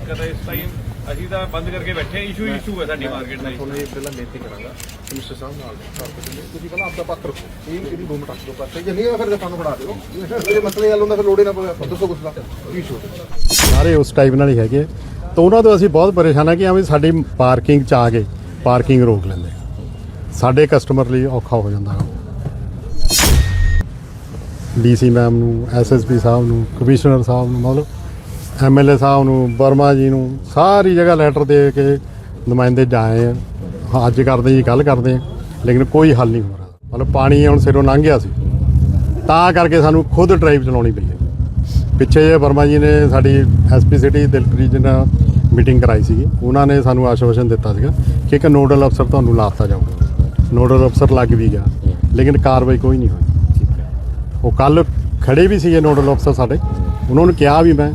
ਦਿੱਕਤ ਹੈ ਇਸ ਟਾਈਮ ਅਸੀਂ ਤਾਂ ਬੰਦ ਕਰਕੇ ਬੈਠੇ ਹਾਂ ਇਸ਼ੂ ਇਸ਼ੂ ਹੈ ਸਾਡੀ ਮਾਰਕੀਟ ਦਾ ਤੁਹਾਨੂੰ ਇਹ ਪਹਿਲਾਂ ਬੇਨਤੀ ਕਰਾਂਗਾ ਮਿਸਟਰ ਸਾਹਿਬ ਨਾਲ ਤੁਸੀਂ ਪਹਿਲਾਂ ਆਪਦਾ ਪੱਖ ਰੱਖੋ। ਇਹ ਇਹਦੀ ਦੋ ਮਿੰਟ ਰੱਖ ਦਿਓ ਪਾਸੇ ਜੇ ਨਹੀਂ ਹੋਇਆ ਫਿਰ ਸਾਨੂੰ ਫੜਾ ਦਿਓ। ਇਹ ਮਸਲੇ ਹੱਲ ਹੁੰਦਾ ਫਿਰ ਲੋੜੇ ਨਾ ਪਵੇ ਆਪਾਂ ਦੱਸੋ ਕੁਛ ਦਾ। ਕੀ ਇਸ਼ੂ ਸਾਰੇ ਉਸ ਟਾਈਪ ਨਾਲ ਹੀ ਹੈਗੇ। ਤਾਂ ਉਹਨਾਂ ਤੋਂ ਅਸੀਂ ਬਹੁਤ ਪਰੇਸ਼ਾਨ ਆ ਕਿ ਐਵੇਂ ਸਾਡੀ ਪਾਰਕਿੰਗ ਚ ਆ ਕੇ ਪਾਰਕਿੰਗ ਰੋਕ ਲੈਂਦੇ ਸਾਡੇ ਕਸਟਮਰ ਲਈ ਔਖਾ ਹੋ ਜਾਂਦਾ ਹੈ ਡੀਸੀ ਮੈਮ ਨੂੰ ਐਸਐਸਪੀ ਸਾਹਿਬ ਨੂੰ ਕਮਿਸ਼ਨਰ ਸਾਹਿਬ ਨੂੰ ਮਤਲਬ ਐਮਐਲਏ ਸਾਹਿਬ ਨੂੰ ਵਰਮਾ ਜੀ ਨੂੰ ਸਾਰੀ ਜਗ੍ਹਾ ਲੈਟਰ ਦੇ ਕੇ ਨੁਮਾਇੰਦੇ ਜਾਏ ਆ। ਹਾਂ, ਅੱਜ ਕਰਦੇ ਜੀ ਕੱਲ ਕਰਦੇ ਆ। ਲੇਕਿਨ ਕੋਈ ਹੱਲ ਨਹੀਂ ਹੋ ਰਿਹਾ। ਮਤਲਬ ਪਾਣੀ ਹੁਣ ਸਿਰੋਂ ਲੰਘ ਗਿਆ ਸੀ। ਤਾਂ ਕਰਕੇ ਸਾਨੂੰ ਖੁਦ ਡਰਾਈਵ ਚਲਾਉਣੀ ਪਈ ਹੈ। ਪਿੱਛੇ ਜੇ ਵਰਮਾ ਜੀ ਨੇ ਸਾਡੀ ਐਸਪੀ ਸਿਟੀ ਦਿਲਪ੍ਰੀਤ ਜੀ ਨਾਲ ਮੀਟਿੰਗ ਕਰਾਈ ਸੀਗੀ। ਉਹਨਾਂ ਨੇ ਸਾਨੂੰ ਆਸ਼ਵਾਸਨ ਦਿੱਤਾ ਸੀਗਾ ਕਿ ਇੱਕ ਨੋਡਲ ਅਫਸਰ ਤੁਹਾਨੂੰ ਲਾਤਾ ਜਾਊਗਾ। ਨੋਡਲ ਅਫਸਰ ਲੱਗ ਵੀ ਗਿਆ। ਲੇਕਿਨ ਕਾਰਵਾਈ ਕੋਈ ਨਹੀਂ ਹੋਈ। ਉਹ ਕੱਲ ਖੜੇ ਵੀ ਸੀਗੇ ਨੋਡਲ ਅਫਸਰ ਸਾਡੇ। ਉਹਨਾਂ ਨੂੰ ਕਿਹਾ ਵੀ ਮੈਂ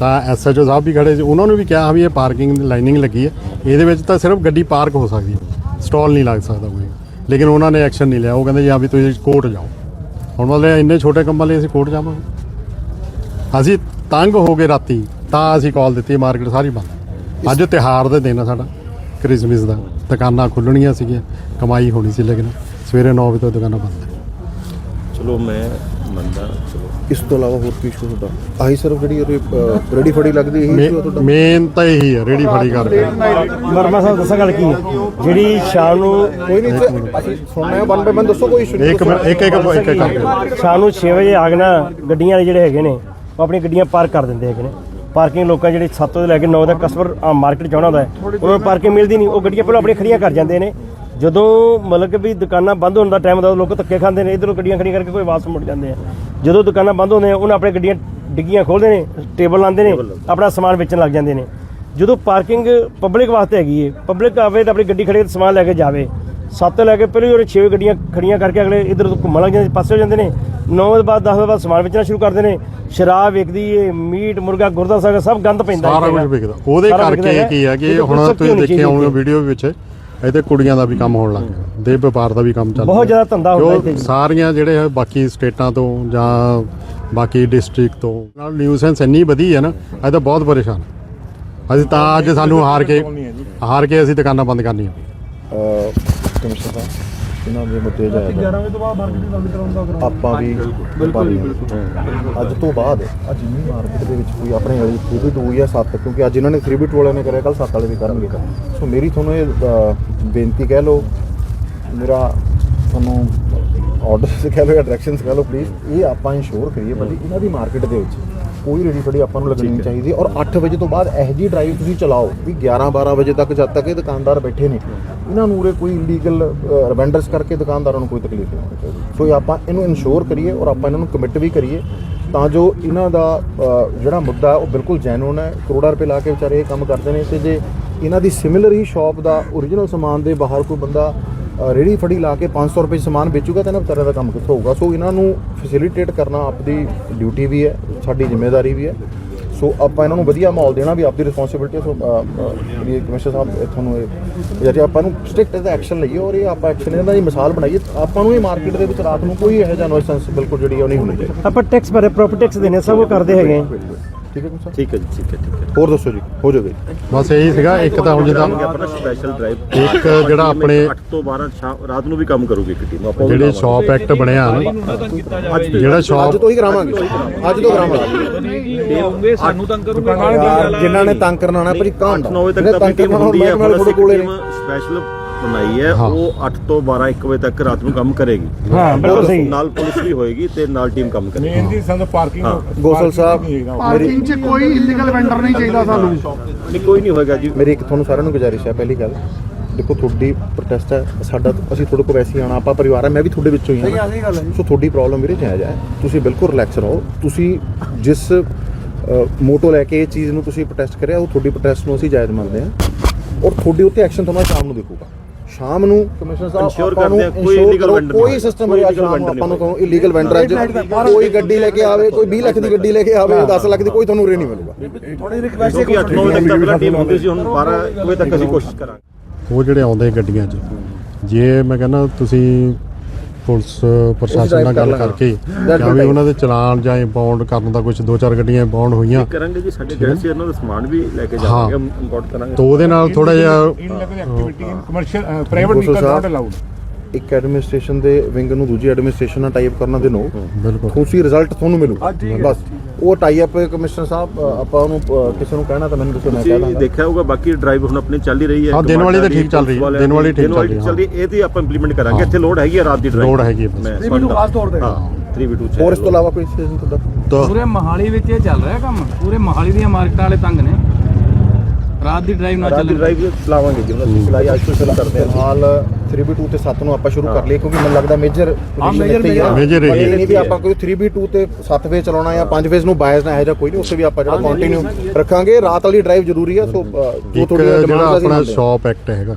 ਤਾਂ ਐਸਐਚਓ ਸਾਹਿਬ ਵੀ ਖੜੇ ਸੀ, ਉਹਨਾਂ ਨੂੰ ਵੀ ਕਿਹਾ ਵੀ ਇਹ ਪਾਰਕਿੰਗ ਦੀ ਲਾਈਨਿੰਗ ਲੱਗੀ ਹੈ। ਇਹਦੇ ਵਿੱਚ ਤਾਂ ਸਿਰਫ ਗੱਡੀ ਪਾਰਕ ਹੋ ਸਕਦੀ ਹੈ। ਸਟਾਲ ਨਹੀਂ ਲੱਗ ਸਕਦਾ ਕੋਈ। ਲੇਕਿਨ ਉਹਨਾਂ ਨੇ ਐਕਸ਼ਨ ਨਹੀਂ ਲਿਆ। ਉਹ ਕਹਿੰਦੇ ਜਾਂ ਵੀ ਤੁਸੀਂ ਕੋਰਟ ਜਾਓ। ਹੁਣ ਮਤਲਬ ਇੰਨੇ ਛੋਟੇ ਕੰਮਾਂ ਲਈ ਅਸੀਂ ਕੋਰਟ ਜਾਵਾਂਗੇ। ਅਸੀਂ ਤੰਗ ਹੋ ਗਏ ਰਾਤੀ, ਤਾਂ ਅਸੀਂ ਕਾਲ ਦਿੱਤੀ ਮਾਰਕੀਟ ਸਾਰੀ ਬੰਦ। ਅੱਜ ਤਿਹਾਰ ਦੇ ਦਿਨ ਆ ਸਾਡਾ ਕ੍ਰਿਸਮਸ ਦਾ। ਦੁਕਾਨਾਂ ਖੁੱਲਣੀਆਂ ਸੀਗੀਆਂ, ਕਮਾਈ ਹੋਣੀ ਸੀ ਲੇਕਿਨ ਸਵੇਰੇ 9 ਵਜੇ ਤੋਂ ਦੁਕਾਨਾਂ ਬੰਦ ਚਲੋ ਮੈਂ ਮੰਨਦਾ, ਚਲੋ। ਇਸ ਤੋਂ ਇਲਾਵਾ ਹੋਰ ਕੀ ਇਸ਼ੂ ਤੁਹਾਡਾ? ਆਹੀ ਸਿਰਫ ਜਿਹੜੀ ਰੈਡੀ ਫੜੀ ਲੱਗਦੀ ਇਹੀ ਤੁਹਾਡਾ? ਮੇਨ ਤਾਂ ਇਹੀ ਹੈ ਰੇੜੀ ਫੜੀ ਕਰਕੇ। ਵਰਮਾ ਸਾਹਿਬ ਦੱਸਾਂ ਗੱਲ ਕੀ ਹੈ? ਜਿਹੜੀ ਸ਼ਾਮ ਨੂੰ ਕੋਈ ਨਹੀਂ ਅਸੀਂ ਸੁਣਨਾ ਹੈ ਵਨ ਦੱਸੋ ਕੋਈ ਇਸ਼ੂ ਨਹੀਂ ਇੱਕ ਮਿੰਟ ਇੱਕ ਇੱਕ ਇੱਕ ਇੱਕ ਕਰਕੇ। ਸ਼ਾਮ ਨੂੰ 6 ਵਜੇ ਆਗ ਨਾ ਗੱਡੀਆਂ ਵਾਲੇ ਜਿਹੜੇ ਹੈਗੇ ਨੇ ਉਹ ਆਪਣੀ ਗੱਡੀਆਂ ਪਾਰਕ ਕਰ ਦਿੰਦੇ ਹੈਗੇ ਨੇ। ਪਾਰਕਿੰਗ ਲੋਕਾਂ ਜਿਹੜੇ 7 ਤੋਂ ਲੈ ਕੇ 9 ਤੱਕ ਕਸਟਮਰ ਮਾਰਕੀਟ ਚਾਹਣਾ ਹੁੰਦਾ ਹੈ। ਉਹਨਾਂ ਨੂੰ ਪਾਰਕਿੰਗ ਮਿਲਦੀ ਨਹੀਂ ਉਹ ਗੱਡੀਆਂ ਪਹਿਲਾਂ ਆਪਣੀਆਂ ਖੜੀਆਂ ਕਰ ਜਾਂਦੇ ਨੇ। ਜਦੋਂ ਮਤਲਬ ਕਿ ਵੀ ਦੁਕਾਨਾਂ ਬੰਦ ਹੋਣ ਦਾ ਟਾਈਮ ਹੁੰਦਾ ਲੋਕ ਧੱਕੇ ਖਾਂਦੇ ਨੇ ਇਧਰੋਂ ਗੱਡੀਆਂ ਖੜੀਆਂ ਕਰਕੇ ਕੋਈ ਵਾਪਸ ਮੁੜ ਜਾਂਦੇ ਆ। ਜਦੋਂ ਦੁਕਾਨਾਂ ਬੰਦ ਹੁੰਦੀਆਂ ਉਹਨਾਂ ਆਪਣੀਆਂ ਗੱਡੀਆਂ ਡਿੱਗੀਆਂ ਖੋਲਦੇ ਨੇ ਟੇਬਲ ਲਾਉਂਦੇ ਨੇ ਆਪਣਾ ਸਮਾਨ ਵੇਚਣ ਲੱਗ ਜਾਂਦੇ ਨੇ। ਜਦੋਂ ਪਾਰਕਿੰਗ ਪਬਲਿਕ ਵਾਸਤੇ ਹੈਗੀ ਏ ਪਬਲਿਕ ਆਵੇ ਤਾਂ ਆਪਣੀ ਗੱਡੀ ਖੜੇ ਸਮਾਨ ਲੈ ਕੇ ਜਾਵੇ। ਸੱਤ ਲੈ ਕੇ ਪਹਿਲੇ ਉਹਨੇ 6 ਗੱਡੀਆਂ ਖੜੀਆਂ ਕਰਕੇ ਅਗਲੇ ਇਧਰ ਘੁੰਮਣ ਲੱਗ ਜਾਂਦੇ ਪਾਸੇ ਹੋ ਜਾਂਦੇ ਨੇ। 9 ਵਜੇ ਬਾਅਦ 10 ਵਜੇ ਬਾਅਦ ਸਮਾਨ ਵੇਚਣਾ ਸ਼ੁਰੂ ਕਰਦੇ ਨੇ। ਸ਼ਰਾਬ ਵਿਕਦੀ ਏ ਮੀਟ ਮੁਰਗਾ ਗੁਰਦਾ ਸਾਗ ਸਭ ਗੰਦ ਪੈਂਦਾ ਸਾਰਾ ਕੁਝ ਵਿਕਦਾ। ਉਹਦੇ ਸਾਰਾ ਕਰਕੇ ਕੀ ਹੈ ਕਿ ਹੁਣ ਤੁਸੀਂ ਹੋਣੀ ਦੇਖਿਆ ਚਾਹੀਦੀ ਹੋਊਗਾ ਹੈ। ਵੀਡੀਓ ਵਿੱਚ ਇਹਦੇ ਕੁੜੀਆਂ ਦਾ ਵੀ ਕੰਮ ਹੋਣ ਲੱਗ ਗਿਆ ਦੇ ਵਪਾਰ ਦਾ ਵੀ ਕੰਮ ਚੱਲ ਬਹੁਤ। ਜ਼ਿਆਦਾ ਧੰਦਾ ਹੁੰਦਾ ਇੱਥੇ ਜੀ। ਸਾਰੀਆਂ ਜਿਹੜੇ ਹੈ ਬਾਕੀ ਸਟੇਟਾਂ ਤੋਂ ਜਾਂ ਬਾਕੀ ਡਿਸਟ੍ਰਿਕਟ ਤੋਂ ਨਾਲ ਨਿਊਸੈਂਸ ਇੰਨੀ ਵਧੀ ਹੈ ਨਾ ਅਸੀਂ ਤਾਂ ਬਹੁਤ ਪਰੇਸ਼ਾਨ ਹਾਂ। ਅਸੀਂ ਤਾਂ ਅੱਜ ਸਾਨੂੰ ਹਾਰ ਕੇ ਹਾਰ ਕੇ ਅਸੀਂ ਦੁਕਾਨਾਂ ਬੰਦ ਕਰਨੀਆਂ ਕਮਿਸ਼ਨਰ ਸਾਹਿਬ ਇਹਨਾਂ ਦੇ ਮੁੱਦੇ ਜਾਇਜ਼ 11 ਵਜੇ ਤੋਂ ਬਾਅਦ ਮਾਰਕੀਟ ਬੰਦ ਕਰਾਉਣ ਦਾ ਆਪਾਂ ਵੀ ਬਿਲਕੁਲ ਅੱਜ ਤੋਂ ਬਾਅਦ ਅੱਜ ਜਿੰਨੀ ਮਾਰਕੀਟ ਦੇ ਵਿੱਚ ਕੋਈ ਆਪਣੇ ਵਾਲੀ 3 2 ਜਾਂ 7 ਕਿਉਂਕਿ ਅੱਜ ਇਹਨਾਂ ਨੇ 3 2 ਵਾਲਿਆਂ ਨੇ ਕਰਿਆ ਕੱਲ 7 ਵਾਲੇ ਵੀ ਕਰਨਗੇ। ਸੋ ਮੇਰੀ ਤੁਹਾਨੂੰ ਇਹ ਬੇਨਤੀ ਕਹਿ ਲਓ ਮੇਰਾ ਤੁਹਾਨੂੰ ਆਰਡਰਸ ਕਹਿ ਲਓ ਜਾਂ ਡਾਇਰੈਕਸ਼ਨਸ ਕਹਿ ਲਓ ਪਲੀਜ਼ ਇਹ ਆਪਾਂ ਇੰਸ਼ੋਰ ਕਰੀਏ ਭਾਜੀ ਇਹਨਾਂ ਦੀ ਮਾਰਕੀਟ ਦੇ ਵਿੱਚ ਕੋਈ ਰੇੜੀ ਫੜੀ ਆਪਾਂ ਨੂੰ ਲੱਗਣੀ ਨਹੀਂ ਚਾਹੀਦੀ। ਔਰ 8 ਵਜੇ ਤੋਂ ਬਾਅਦ ਇਹੋ ਜਿਹੀ ਡਰਾਈਵ ਤੁਸੀਂ ਚਲਾਓ ਵੀ 11 12 ਵਜੇ ਤੱਕ ਜਦ ਤੱਕ ਇਹ ਦੁਕਾਨਦਾਰ ਬੈਠੇ ਨੇ। ਇਹਨਾਂ ਨੂੰ ਉਰੇ ਕੋਈ ਇਲੀਗਲ ਰਵੈਂਡਰਸ ਕਰਕੇ ਦੁਕਾਨਦਾਰਾਂ ਨੂੰ ਕੋਈ ਤਕਲੀਫ ਨਹੀਂ ਹੋਣੀ ਚਾਹੀਦੀ। ਸੋ ਇਹ ਆਪਾਂ ਇਹਨੂੰ ਇਨਸ਼ੋਰ ਕਰੀਏ ਔਰ ਆਪਾਂ ਇਹਨਾਂ ਨੂੰ ਕਮਿਟ ਵੀ ਕਰੀਏ ਤਾਂ ਜੋ ਇਹਨਾਂ ਦਾ ਜਿਹੜਾ ਮੁੱਦਾ ਉਹ ਬਿਲਕੁਲ ਜੈਨੂਨ ਹੈ। ਕਰੋੜਾਂ ਰੁਪਏ ਲਾ ਕੇ ਵਿਚਾਰੇ ਇਹ ਕੰਮ ਕਰਦੇ ਨੇ ਤੇ ਜੇ ਇਹਨਾਂ ਦੀ ਸਿਮਿਲਰ ਹੀ ਸ਼ਾਪ ਦਾ origignal ਸਮਾਨ ਦੇ ਬਾਹਰ ਕੋਈ ਬੰਦਾ ਅ, ਰੇਹੜੀ ਫੜੀ ਲਾ ਕੇ 500 ਰੁਪਏ ਸਮਾਨ ਵੇਚੂਗਾ ਤਾਂ ਇਹਨਾਂ ਵਿਚਾਰਿਆਂ ਦਾ ਕੰਮ ਕਿੱਥੋਂ ਹੋਊਗਾ? ਸੋ ਇਹਨਾਂ ਨੂੰ ਫੈਸਿਲਿਟੇਟ ਕਰਨਾ ਆਪਦੀ ਡਿਊਟੀ ਵੀ ਹੈ ਸਾਡੀ ਜ਼ਿੰਮੇਵਾਰੀ ਵੀ ਹੈ। ਸੋ ਆਪਾਂ ਇਹਨਾਂ ਨੂੰ ਵਧੀਆ ਮਾਹੌਲ ਦੇਣਾ ਵੀ ਆਪਦੀ ਰਿਸਪੌਂਸਿਬਿਲਟੀ ਸੋ ਜਿਹੜੀ ਕਮਿਸ਼ਨਰ ਸਾਹਿਬ ਤੁਹਾਨੂੰ ਇਹ ਜੇ ਆਪਾਂ ਨੂੰ ਸਟ੍ਰਿਕਟ ਇਹਦਾ ਐਕਸ਼ਨ ਲਈਏ ਔਰ ਇਹ ਆਪਾਂ ਐਕਸ਼ਨ ਇਹਨਾਂ ਦੀ ਮਿਸਾਲ ਬਣਾਈਏ ਆਪਾਂ ਨੂੰ ਇਹ ਮਾਰਕੀਟ ਦੇ ਵਿੱਚ ਰਾਤ ਨੂੰ ਕੋਈ ਇਹੋ ਜਿਹਾ ਨੋਇਸੈਂਸ ਬਿਲਕੁਲ ਜਿਹੜੀ ਉਹ ਨਹੀਂ ਹੋਣੀ ਚਾਹੀਦੀ ਆਪਾਂ ਟੈਕਸ ਭਰੇ ਪ੍ਰੋਪਰਟੀ ਟੈਕਸ ਦੇਣੇ ਸਭ ਉਹ ਕਰਦੇ ਹੈਗੇ। ਠੀਕ ਹੈ ਕਮਿਸ਼ਨਰ ਠੀਕ ਹੈ ਜੀ ਠੀਕ ਹੈ ਠੀਕ ਹੈ। ਹੋਰ ਦੱਸੋ ਜੀ ਹੋ ਜਾਵੇ ਬਸ ਇਹੀ ਸੀਗਾ ਇੱਕ ਤਾਂ ਹੁਣ ਜਿੱਦਾਂ ਆਪਣਾ ਸਪੈਸ਼ਲ ਡਰਾਈਵ ਇੱਕ ਜਿਹੜਾ ਆਪਣੇ 8 ਤੋਂ 12 ਸ਼ਾਮ ਰਾਤ ਨੂੰ ਵੀ ਕੰਮ ਕਰੂਗੀ ਇੱਕ ਟੀਮ ਆਪਾਂ ਜਿਹੜੇ। ਸ਼ਾਪ ਐਕਟ ਬਣਿਆ ਨਾ ਜਿਹੜਾ ਅੱਜ ਸ਼ਾਪ ਤੋਂ ਹੀ ਕਰਾਵਾਂਗੇ। ਅੱਜ ਤੋਂ ਕਰਾਵਾਂਗੇ। ਸਾਨੂੰ ਤੰਗ ਕਰੂਗੇ। ਜਿਨ੍ਹਾਂ ਨੇ ਤੰਗ ਕਰਨਾ ਨਾ ਭਾਜੀ ਕਾਂਡ 8 9 ਵਜੇ ਤੱਕ ਤਾਂ ਆਪਣੀ ਟੀਮ ਹੁੰਦੀ ਹੈ ਹੁਣ ਅਸੀਂ ਕੋਲੇ ਟੀਮ ਸਪੈਸ਼ਲ ਬਣਾਈ ਹੈ। ਉਹ 8 ਤੋਂ 12 1 ਵਜੇ ਤੱਕ ਰਾਤ ਨੂੰ ਕੰਮ ਕਰੇਗੀ। ਹਾਂ ਬਿਲਕੁਲ ਸਹੀ। ਨਾਲ ਪੁਲਿਸ ਵੀ ਹੋਏਗੀ ਤੇ ਨਾਲ ਟੀਮ ਕੰਮ ਕਰੇਗੀ। ਮੇਨ ਦੀ ਸਾਨੂੰ ਪਾਰਕਿੰਗ ਗੋਸਲ ਸਾਹਿਬ ਮੇਰੀ ਪਾਰਕਿੰਗ 'ਚ ਕੋਈ ਇਲੀਗਲ ਵੈਂਡਰ ਨਹੀਂ ਚਾਹੀਦਾ ਸਾਨੂੰ। ਨਹੀਂ ਕੋਈ ਨਹੀਂ ਹੋਏਗਾ ਜੀ। ਮੇਰੀ ਇੱਕ ਤੁਹਾਨੂੰ ਸਾਰਿਆਂ ਨੂੰ ਗੁਜ਼ਾਰਿਸ਼ ਹੈ ਪਹਿਲੀ ਗੱਲ। ਦੇਖੋ ਤੁਹਾਡੀ ਪ੍ਰੋਟੈਸਟ ਹੈ ਸਾਡਾ ਅਸੀਂ ਤੁਹਾਡੇ ਕੋਲ ਵੈਸੇ ਆਣਾ ਆਪਾਂ ਪਰਿਵਾਰ ਹੈ ਮੈਂ ਵੀ ਤੁਹਾਡੇ ਵਿੱਚੋਂ ਹੀ ਹਾਂ। ਸੋ ਤੁਹਾਡੀ ਪ੍ਰੋਬਲਮ ਵੀਰੇ ਜਾਇਜ਼ ਹੈ। ਤੁਸੀਂ ਬਿਲਕੁਲ ਰਿਲੈਕਸ ਰਹੋ। ਤੁਸੀਂ ਜਿਸ ਮੋਟੋ ਲੈ ਕੇ ਇਹ ਚੀਜ਼ ਨੂੰ ਤੁਸੀਂ ਪ੍ਰੋਟੈਸਟ ਕਰਿਆ ਉਹ ਤੁਹਾਡੀ ਪ੍ਰੋਟੈਸਟ ਨੂੰ ਅਸੀਂ ਜਾਇਜ਼ ਮੰਨਦੇ ਹਾਂ। ਔਰ ਤੁਹਾਡੇ ਉੱਤੇ ਐਕਸ਼ਨ ਤੁਹਾਨੂੰ ਸ਼ਾਮ ਨੂੰ ਦੇਖੂਗਾ। ਸ਼ਾਮ ਨੂੰ ਕਮਿਸ਼ਨਰ ਸਾਹਿਬ ਨੂੰ ਕਰਦੇ ਹਾਂ, ਕੋਈ ਕਰੋ, vendor ਕੋਈ ਸਿਸਟਮ ਕੋਈ ਹੈ illegal ਸ਼ਾਮ ਆਪਾਂ ਨੂੰ ਕਹੋ ਇਲੀਗਲ ਵੈਂਡਰ ਅੱਜ ਕੋਈ ਗੱਡੀ ਲੈ ਕੇ ਆਵੇ ਕੋਈ 20 ਲੱਖ ਦੀ ਗੱਡੀ ਲੈ ਕੇ ਆਵੇ 10 ਲੱਖ ਦੀ ਕੋਈ ਤੁਹਾਨੂੰ ਉਰੇ ਨਹੀਂ ਮਿਲੂਗਾ। ਕਿਉਂਕਿ 8 9 ਵਜੇ ਤੱਕ ਪਹਿਲਾਂ ਟੀਮ ਹੁੰਦੀ ਸੀ ਹੁਣ 12 ਵਜੇ ਤੱਕ ਅਸੀਂ ਕੋਸ਼ਿਸ਼ ਕਰਾਂਗੇ। ਉਹ ਜਿਹੜੇ ਆਉਂਦੇ ਗੱਡੀਆਂ 'ਚ ਜੇ ਮੈਂ ਕਹਿੰਦਾ ਤੁਸੀਂ ਪੁਲਿਸ ਪ੍ਰਸ਼ਾਸਨ ਨਾਲ ਗੱਲ। ਕਰਕੇ ਜਾਂ ਵੀ ਉਹਨਾਂ ਦੇ ਚਲਾਨ ਜਾਂ ਇੰਪਾਊਂਡ ਕਰਨ ਦਾ ਕੁਝ ਦੋ ਚਾਰ ਗੱਡੀਆਂ ਇੰਪਾਊਂਡ ਹੋਈਆਂ। ਕਰਾਂਗੇ ਜੀ ਸਾਡੇ ਜਿਹੜੇ ਸੀ ਉਹਨਾਂ ਦਾ ਸਮਾਨ ਵੀ ਲੈ ਕੇ। ਜਾਵਾਂਗੇ ਇੰਪੋਰਟ ਕਰਾਂਗੇ। ਤਾਂ ਉਹਦੇ ਨਾਲ ਥੋੜਾ ਜਿਹਾ activity in commercial private vehicle sir, not allowed ਇੱਕ ਐਡਮਿਨਿਸਟ੍ਰੇਸ਼ਨ ਦੇ ਵਿੰਗ ਨੂੰ ਦੂਜੀ ਐਡਮਿਨਿਸਟ੍ਰੇਸ਼ਨ ਨਾਲ ਟਾਈਪ ਕਰਨਾ ਦੇ ਨੋ ਬਿਲਕੁਲ। ਤੁਸੀਂ ਰਿਜ਼ਲਟ ਤੁਹਾਨੂੰ ਮਿਲੂ। ਬਸ। ਉਹ ਟਾਈ ਅਪ ਕਮਿਸ਼ਨਰ ਸਾਹਿਬ ਆਪਾਂ ਉਹਨੂੰ ਕਿਸੇ ਨੂੰ ਕਹਿਣਾ ਤਾਂ ਮੈਨੂੰ ਦੱਸੋ ਮੈਂ ਕਹਿ ਤੁਸੀਂ ਦਾਂਗਾ। ਦੇਖਿਆ ਹੋਊਗਾ ਬਾਕੀ ਡਰਾਈਵ ਹੁਣ ਆਪਣੀ ਚੱਲ ਹੀ ਰਹੀ ਹੈ। ਹਾਂ, ਦਿਨ ਵਾਲੀ ਤਾਂ ਠੀਕ ਚੱਲ ਰਹੀ ਹੈ, ਦਿਨ ਵਾਲੀ ਠੀਕ ਦਿਨ ਚੱਲ ਰਹੀ ਹੈ, ਚੱਲ ਰਹੀ ਹੈ ਇਹਦੀ ਆਪਾਂ ਇੰਪਲੀਮੈਂਟ ਕਰਾਂਗੇ। ਇੱਥੇ ਲੋਡ ਹੈਗੀ ਹੈ ਰਾਤ ਦੀ ਡਰਾਈਵ ਲੋੜ ਹੈਗੀ ਹੈ। ਬਸ। ਮੈਂ 3v2 ਖਾਸ ਤੌਰ ਤੇ। ਹਾਂ। 3v2 ਹੋਰ ਇਸ ਤੋਂ ਇਲਾਵਾ ਕੋਈ ਸਟੇਸ਼ਨ ਤੁਹਾਡਾ? ਤਾਂ ਪੂਰੇ ਮਹਾਲੀ ਵਿੱਚ ਇਹ ਚੱਲ ਰਿਹਾ ਕੰਮ। ਪੂਰੇ ਮਹਾਲੀ ਦੀਆਂ ਮਾਰਕੀਟਾਂ ਵਾਲੇ ਤੰਗ ਨੇ। ਰਾਤ ਦੀ ਡਰਾਈਵ ਨਾ ਰਾਤ ਦੀ ਚੱਲੇ ਡਰਾਈਵ ਚਲਾਵਾਂਗੇ ਜੀ ਉਹਨਾਂ ਦੀ ਸਿਲਾਈ ਅੱਜ ਤੋਂ ਸ਼ੁਰੂ ਕਰਦੇ ਹਾਂ। ਹਾਲ 3B2 ਤੇ 7 ਨੂੰ ਆਪਾਂ ਸ਼ੁਰੂ ਕਰ ਲਈਏ ਕਿਉਂਕਿ ਮੈਨੂੰ ਲੱਗਦਾ ਮੇਜਰ ਹੀ ਪਰ ਇਹ ਨਹੀਂ ਵੀ ਆਪਾਂ ਕੋਈ 3B2 ਤੇ 7 ਵੇ ਚਲਾਉਣਾ ਜਾਂ 5 ਵੇਜ਼ ਨੂੰ ਬਾਇਸ ਨਾ ਹੈ ਜਾਂ ਕੋਈ ਨਹੀਂ ਉੱਥੇ ਵੀ ਆਪਾਂ ਜਿਹੜਾ ਕੰਟੀਨਿਊ ਰੱਖਾਂਗੇ। ਰਾਤ ਵਾਲੀ ਡਰਾਈਵ ਜ਼ਰੂਰੀ ਆ ਸੋ ਇੱਕ ਤੁਹਾਡੀ ਜਿਹੜਾ ਆਪਣਾ ਹਾਂ। ਸ਼ਾਪ ਐਕਟ ਹੈਗਾ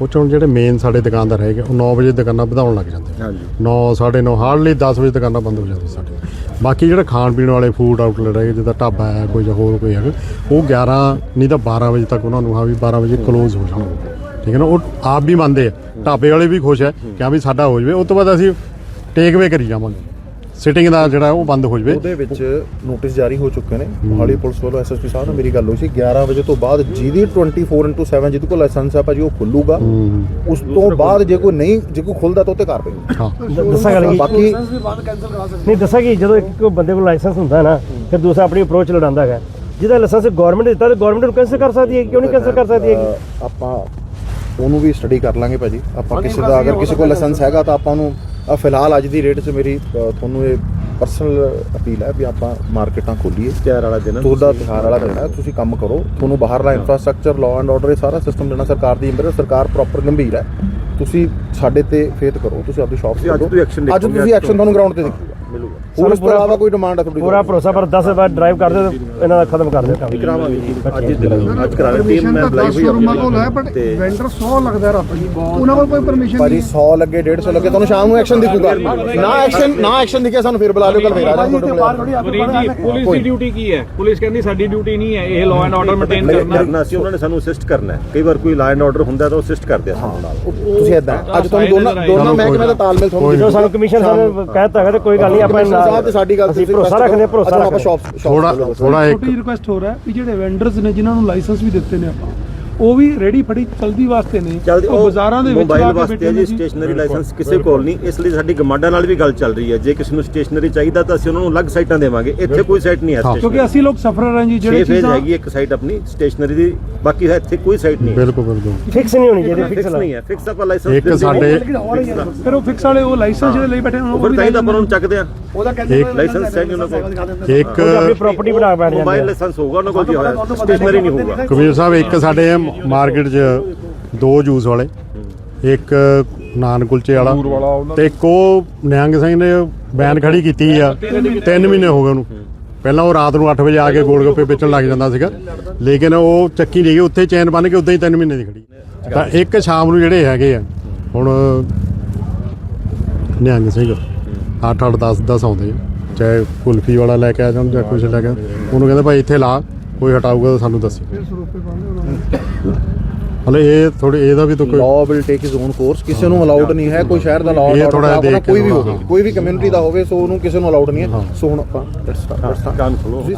ਉਹ ਚੋਂ ਜਿਹੜੇ ਮੇਨ ਸਾਡੇ ਦੁਕਾਨਦਾਰ ਹੈਗੇ ਉਹ 9 ਵਜੇ ਦੁਕਾਨਾਂ ਵਧਾਉਣ ਲੱਗ ਜਾਂਦੇ ਹਾਂਜੀ। 9 9:30 ਹਾਰਡਲੀ 10 ਵਜੇ ਦੁਕਾਨਾਂ ਬੰਦ ਹੋ ਜਾਂਦੀਆਂ ਸਾਡੇ। ਬਾਕੀ ਜਿਹੜੇ ਖਾਣ ਪੀਣ ਵਾਲੇ ਫੂਡ ਆਊਟਲੈਟ ਹੈਗੇ ਜਿੱਦਾਂ ਢਾਬਾ ਹੈ ਕੋਈ ਹੋਰ ਕੋਈ ਹੈਗਾ ਉਹ 11 ਨਹੀਂ ਤਾਂ 12 ਵਜੇ ਤੱਕ ਉਹਨਾਂ ਨੂੰ ਹਾਂ ਵੀ 12 ਵਜੇ ਕਲੋਜ਼ ਹੋ ਜਾਣ ਠੀਕ ਹੈ ਨਾ ਉਹ ਆਪ ਵੀ ਮੰਨਦੇ ਆ। ਢਾਬੇ ਵਾਲੇ ਵੀ ਖੁਸ਼ ਹੈ ਕਿ ਹਾਂ ਵੀ ਸਾਡਾ ਹੋ ਜਵੇ। ਉਸ ਤੋਂ ਬਾਅਦ ਅਸੀਂ ਟੇਕ ਵੇ ਕਰੀ ਜਾਵਾਂਗੇ। ਸਿਟਿੰਗ ਦਾ ਜਿਹੜਾ ਉਹ ਬੰਦ ਹੋ ਜਵੇ। ਉਹਦੇ ਵਿੱਚ ਨੋਟਿਸ ਜਾਰੀ ਹੋ ਚੁੱਕੇ ਨੇ। ਮੋਹਾਲੀ ਪੁਲਿਸ ਵੱਲੋਂ ਐਸਐਸਪੀ ਸਾਹਿਬ ਨਾਲ ਮੇਰੀ ਗੱਲ ਹੋਈ ਸੀ। 11 ਵਜੇ ਤੋਂ ਬਾਅਦ ਜਿਹਦੀ 24/7 ਜਿਹਦੇ ਕੋਲ ਲਾਇਸੈਂਸ ਹੈ ਭਾਜੀ ਉਹ ਖੁੱਲੂਗਾ। ਉਸ ਤੋਂ ਬਾਅਦ ਜੇ ਕੋਈ ਨਹੀਂ ਜੇ ਕੋਈ ਖੁੱਲਦਾ ਤਾਂ ਉੱਤੇ ਕਾਰਵਾਈ ਹਾਂ। ਦ- ਦੱਸਾਂ ਗੱਲ ਕੀ? ਬਾਕੀ ਨਹੀਂ ਦੱਸਾਂ ਕਿ? ਜਦੋਂ ਇੱਕ ਕੋਈ ਬੰਦੇ ਕੋਲ ਲਾਇਸੈਂਸ ਹੁੰਦਾ ਹੈ ਨਾ ਫਿਰ ਦੂਸਰਾ ਆਪਣੀ ਅਪਰੋਚ ਲੜਾਉਂਦਾ ਹੈਗਾ। ਜਿਹਦਾ ਲਾਇਸੈਂਸ ਗਵਰਨਮੈਂਟ ਦਿੱਤਾ ਤੇ ਗਵਰਨਮੈਂਟ ਨੂੰ ਕੈਂਸਲ ਕਰ ਸਕਦੀ ਹੈ ਕਿਉਂ ਨਹੀਂ ਕੈਂਸਲ ਕਰ ਸਕਦੀ ਅ, ਆਪਾਂ ਉਹਨੂੰ ਵੀ ਸਟੱਡੀ ਕਰ ਲਾਂਗੇ ਭਾਜੀ। ਆਪਾਂ ਕਿਸੇ ਦਾ ਅਗਰ ਕਿਸੇ ਕੋਲ ਲਾਇਸੈਂਸ ਹੈਗਾ ਤਾਂ ਆਪਾਂ ਉਹਨੂੰ ਅ, ਫਿਲਹਾਲ ਅੱਜ ਦੀ ਰੇਟ 'ਚ ਮੇਰੀ ਅ, ਤੁਹਾਨੂੰ ਇਹ ਪਰਸਨਲ ਅਪੀਲ ਹੈ ਵੀ ਆਪਾਂ ਮਾਰਕੀਟਾਂ ਖੋਲੀਏ। ਤਿਆਰ ਵਾਲਾ ਦਿਨ। ਤੁਹਾਡਾ ਤਿਉਹਾਰ ਵਾਲਾ ਦਿਨ ਹੈ ਤੁਸੀਂ ਕੰਮ ਕਰੋ। ਤੁਹਾਨੂੰ ਬਾਹਰਲਾ ਇਨਫਰਾਸਟ੍ਰਕਚਰ ਲਾਅ ਐਂਡ ਆਰਡਰ ਇਹ ਸਾਰਾ ਸਿਸਟਮ ਦੇਣਾ ਸਰਕਾਰ ਦੀ ਜ਼ਿੰਮੇਵਾਰੀ ਹੈ, ਸਰਕਾਰ ਪ੍ਰੋਪਰ ਗੰਭੀਰ ਹੈ। ਤੁਸੀਂ ਸਾਡੇ ਤੇ ਫੇਥ ਕਰੋ ਤੁਸੀਂ ਆਪਣੀ ਸ਼ਾਪ ਤੁਸੀਂ ਅੱਜ ਤੋਂ action ਅੱਜ ਦੇਖੋਗੇ, ਤੁਸੀਂ ਅੱਜ ਐਕਸ਼ਨ ਤੁਹਾਨੂੰ ਗਰਾਊਂਡ ਤੇ ਦਿਖੂਗਾ। ਮਿਲੂਗਾ। ਹੋਰ ਇਸ ਤੋਂ ਇਲਾਵਾ ਕੋਈ ਡਿਮਾਂਡ ਹੈ ਤੁਹਾਡੀ ਪੂਰਾ ਭਰੋਸਾ ਪਰ 10 ਵਾਰ ਡਰਾਈਵ ਕਰ ਦਿਓ ਇਹਨਾਂ ਦਾ ਖਤਮ ਕਰ ਦਿਓ ਕੰਮ ਕਰਾਵਾਂਗੇ ਅੱਜ ਹੀ ਦਿਨ ਅੱਜ ਕਰਾ ਰਹੇ ਟੀਮ ਮੈਂ ਬੁਲਾਈ ਹੋਈ ਸ਼ੋਰੂਮਾਂ ਕੋਲ ਹੈ ਬਟ ਵੈਂਡਰ 100 ਲੱਗਦਾ ਰਾਤ ਜੀ ਉਹਨਾਂ ਕੋਲ ਕੋਈ ਪਰਮਿਸ਼ਨ ਨਹੀਂ। 100 ਲੱਗੇ 150 ਲੱਗੇ ਤੁਹਾਨੂੰ ਸ਼ਾਮ ਨੂੰ ਐਕਸ਼ਨ ਦਿਖੂਗਾ। ਨਾ ਐਕਸ਼ਨ ਨਾ ਐਕਸ਼ਨ ਦਿਖਿਆ ਸਾਨੂੰ ਫਿਰ ਬੁਲਾ ਲਿਓ ਕੱਲ ਫੇਰ ਆ ਜਾਓ ਤੁਹਾਡੇ ਕੋਲ ਪੁਲਿਸ ਦੀ ਡਿਊਟੀ ਕੀ ਹੈ? ਪੁਲਿਸ ਕਹਿੰਦੀ ਸਾਡੀ ਡਿਊਟੀ ਨਹੀਂ ਹੈ ਇਹ ਲਾਅ ਐਂਡ ਆਰਡਰ ਮੇਨਟੇਨ ਕਰਨਾ। ਕਰਨਾ ਸੀ ਉਹਨਾਂ ਨੇ ਸਾਨੂੰ ਅਸਿਸਟ ਕਰਨਾ ਹੈ। ਕਈ ਵਾਰ ਕੋਈ ਲਾਈਨ ਆਰਡਰ ਹੁੰਦਾ ਤਾਂ ਉਹ ਅਸਿਸਟ ਕਰਦੇ ਆ ਸਾਨੂੰ ਨਾਲ। ਤੁਸੀਂ ਇਦਾਂ ਅੱਜ ਤੁਹਾਨੂੰ ਦੋਨਾਂ ਦੋਨਾਂ ਮਹਿਕਮੇ ਦਾ ਤਾਲਮੇਲ ਤੁਹਾਨੂੰ ਸਾਨੂੰ ਕਮਿਸ਼ਨ ਸਾਹਿਬ ਕਹਿਤਾ ਹੈਗਾ ਤੇ ਕੋਈ ਗੱਲ ਨਹੀਂ ਆਪਾਂ ਸਾਹਿਬ ਤੇ ਸਾਡੀ ਗੱਲ ਅਸੀਂ ਤੁਸੀਂ ਭਰੋਸਾ ਰੱਖਦੇ ਹਾਂ, ਭਰੋਸਾ ਆਪਾਂ ਰੱਖਦੇ ਸ਼ਾਪ ਥੋੜਾ ਥੋੜਾ ਇੱਕ ਛੋਟੀ ਰਿਕੁਐਸਟ ਹੋ ਰਿਹਾ ਹੈ ਵੀ ਜਿਹੜੇ ਵੈਂਡਰਸ ਨੇ ਜਿਨ੍ਹਾਂ ਨੂੰ ਲਾਇਸੈਂਸ ਵੀ ਦਿੱਤੇ ਨੇ ਆਪਾਂ। ਉਹ ਵੀ ਰੈਡੀ ਫੜੀ ਚਲਦੀ ਵਾਸਤੇ ਨੇ ਚੱਲਦੇ ਉਹ ਬਾਜ਼ਾਰਾਂ ਦੇ ਵਿੱਚ ਮੋਬਾਈਲ ਵਾਸਤੇ ਬੈਠੇ ਹੈ ਨੇ ਜੀ ਜੀ ਸਟੇਸ਼ਨਰੀ ਲਾਇਸੈਂਸ ਕਿਸੇ ਕੋਲ ਨਹੀਂ ਇਸ ਲਈ ਸਾਡੀ ਗਮਾਡਾ ਨਾਲ ਵੀ ਗੱਲ ਚੱਲ ਰਹੀ ਹੈ। ਜੇ ਕਿਸੇ ਨੂੰ ਸਟੇਸ਼ਨਰੀ ਚਾਹੀਦਾ ਤਾਂ ਅਸੀਂ ਉਹਨਾਂ ਨੂੰ ਅਲੱਗ ਸਾਈਟਾਂ ਦੇਵਾਂਗੇ। ਇੱਥੇ ਕੋਈ ਸਾਈਟ ਨਹੀਂ ਹੈ। ਕਿਉਂਕਿ ਅਸੀਂ ਲੋਕ ਸਫਰਰ ਹਾਂ ਜੀ ਜਿਹੜੇ ਚੀਜ਼ਾਂ ਹੈਗੀ ਇੱਕ ਸਾਈਟ ਆਪਣੀ ਸਟੇਸ਼ਨਰੀ ਦੀ ਬਾਕੀ ਹੈ ਇੱਥੇ ਕੋਈ ਸਾਈਟ ਨਹੀਂ ਬਿਲਕੁਲ ਬਿਲਕੁਲ। ਫਿਕਸ ਨਹੀਂ ਹੋਣੀ ਚਾਹੀਦੀ ਫਿਕਸ ਨਹੀਂ ਹੈ। ਫਿਕਸ ਆਪਾਂ ਲਾਇਸੈਂਸ ਇੱਕ ਸਾਡੇ ਫਿਰ ਉਹ ਫਿਕਸ ਵਾਲੇ ਉਹ ਲਾਇਸੈਂਸ ਜਿਹੜੇ ਲਈ ਬੈਠੇ ਉਹ ਵੀ ਤਾਂ ਹੀ ਤਾਂ ਆਪਾਂ ਉਹਨਾਂ ਨੂੰ। ਚੱਕਦੇ ਆ ਇੱਕ ਲਾਇਸੈਂਸ ਹੈ ਨਹੀਂ ਉਹਨਾਂ ਕੋਲ। ਇੱਕ ਉਹ ਆਪਣੀ ਪ੍ਰਾਪਰਟੀ ਬਣਾ ਬੈਠ ਜਾਂਦੇ ਮੋਬਾਈਲ। ਲਾਇਸੈਂਸ ਹੋਊਗਾ ਉਹਨਾਂ ਕੋਲ ਕੀ ਹੋਇਆ? ਸਟੇਸ਼ਨਰੀ ਨਹੀਂ ਹੋਊਗਾ। ਕਬੀਰ ਸਾਹਿਬ ਇੱਕ ਸਾਡੇ ਮਾਰਕੀਟ 'ਚ ਦੋ ਜੂਸ ਵਾਲੇ ਇੱਕ ਨਾਨ ਕੁਲਚੇ ਵਾਲਾ ਤੇ ਇੱਕ ਉਹ ਨਿਹੰਗ ਸਿੰਘ ਨੇ ਬੈਨ ਖੜੀ ਕੀਤੀ ਆ 3 ਮਹੀਨੇ ਹੋ ਗਏ ਉਹਨੂੰ। ਪਹਿਲਾਂ ਉਹ ਰਾਤ ਨੂੰ 8 ਵਜੇ ਆ ਕੇ ਗੋਲ ਗੱਪੇ ਵੇਚਣ ਲੱਗ ਜਾਂਦਾ ਸੀਗਾ। ਲੇਕਿਨ ਉਹ ਚੱਕੀ ਨਹੀਂ ਗਈ ਉੱਥੇ ਚੈਨ ਬੰਨ ਕੇ ਉਦਾਂ ਹੀ 3 ਮਹੀਨੇ ਦੀ ਖੜੀ। ਤਾਂ ਇੱਕ ਸ਼ਾਮ ਨੂੰ ਜਿਹੜੇ ਹੈਗੇ ਆ ਹੁਣ ਨਿਹੰਗ ਸਿੰਘ 8 8 10 10 ਆਉਂਦੇ ਆ। ਚਾਹੇ ਕੁਲਫੀ ਵਾਲਾ ਲੈ ਕੇ ਆ ਜਾਣ ਜਾਂ ਕੁਝ ਲੈ ਕੇ। ਉਹਨੂੰ ਕਹਿੰਦੇ ਭਾਈ ਇੱਥੇ ਲਾ ਕੋਈ ਹਟਾਊਗਾ ਤਾਂ ਸਾਨੂੰ ਦੱਸੀ। ਹਲੇ ਇਹ ਥੋੜੀ ਇਹਦਾ ਵੀ ਤਾਂ ਕੋਈ law will take his own course ਕਿਸੇ ਨੂੰ ਅਲਾਉਡ ਨਹੀਂ ਹੈ ਕੋਈ ਸ਼ਹਿਰ ਦਾ ਲਾਅ ਇਹ ਦੇਖ ਕੋਈ ਵੀ ਹੋਵੇ। ਕੋਈ ਵੀ ਕਮਿਊਨਿਟੀ ਦਾ ਹੋਵੇ ਸੋ ਉਹਨੂੰ ਕਿਸੇ ਨੂੰ ਅਲਾਉਡ ਨਹੀਂ ਹੈ। ਸੋ ਹੁਣ ਆਪਾਂ ਖੋਲੋ। ਤੁਸੀਂ